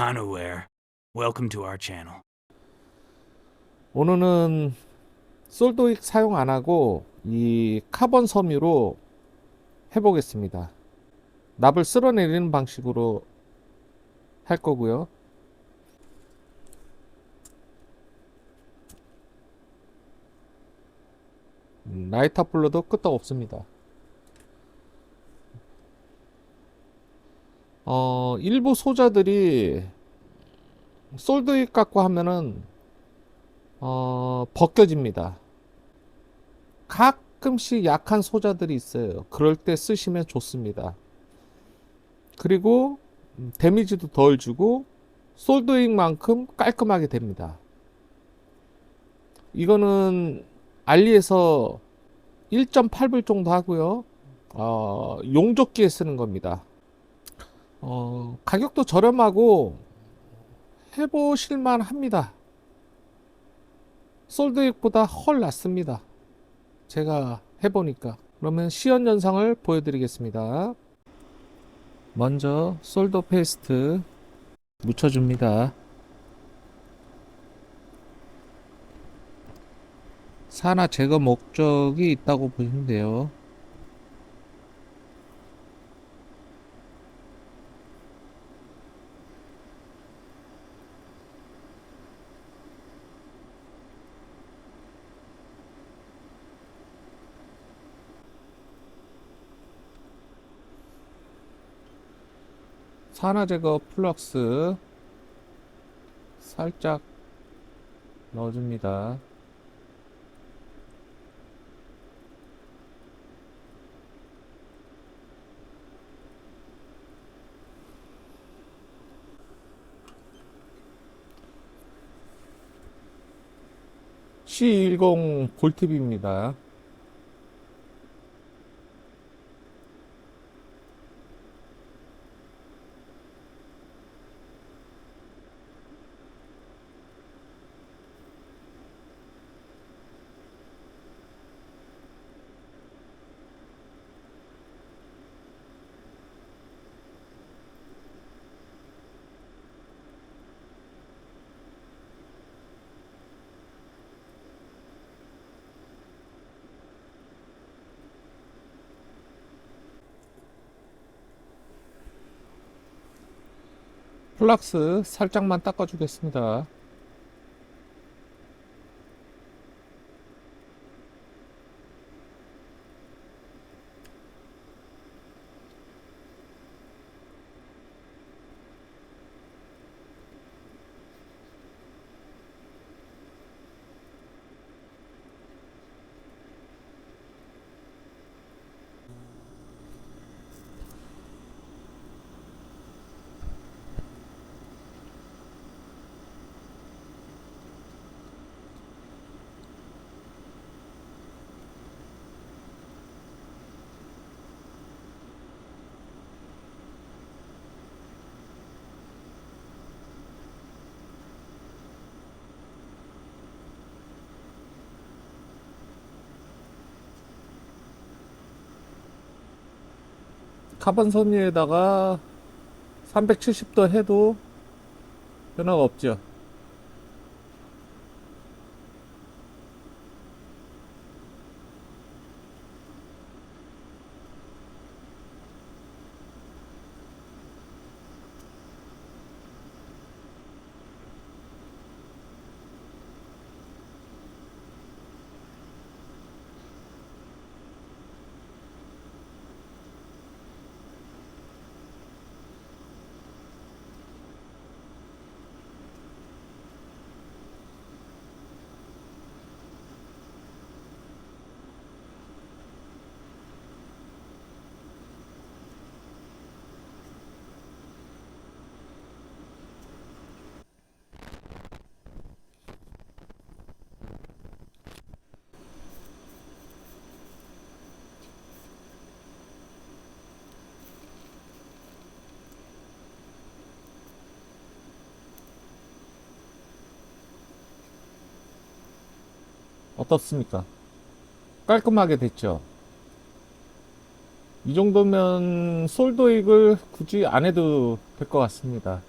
Hanaware. Welcome to our channel. 오늘은 솔도익 사용 안 하고 이 카본 섬유로 해보겠습니다. 납을 쓸어내리는 방식으로 할 거고요. 음, 라이터 불러도 끄떡 없습니다. 어, 일부 소자들이 솔드익 갖고 하면은 어, 벗겨집니다. 가끔씩 약한 소자들이 있어요. 그럴 때 쓰시면 좋습니다. 그리고 음, 데미지도 덜 주고 솔드잉만큼 깔끔하게 됩니다. 이거는 알리에서 1.8불 정도 하고요. 어, 용접기에 쓰는 겁니다. 어, 가격도 저렴하고 해보실만 합니다. 솔드익보다 헐 낫습니다. 제가 해보니까. 그러면 시연 현상을 보여드리겠습니다. 먼저 솔더 페이스트 묻혀줍니다. 산화 제거 목적이 있다고 보시면 돼요. 산화 제거 플럭스 살짝 넣어줍니다. C10 볼트비입니다. 플락스 살짝만 닦아주겠습니다. 카본 섬유에다가 370도 해도 변화가 없죠. 어떻습니까? 깔끔하게 됐죠? 이 정도면 솔도익을 굳이 안 해도 될 것 같습니다.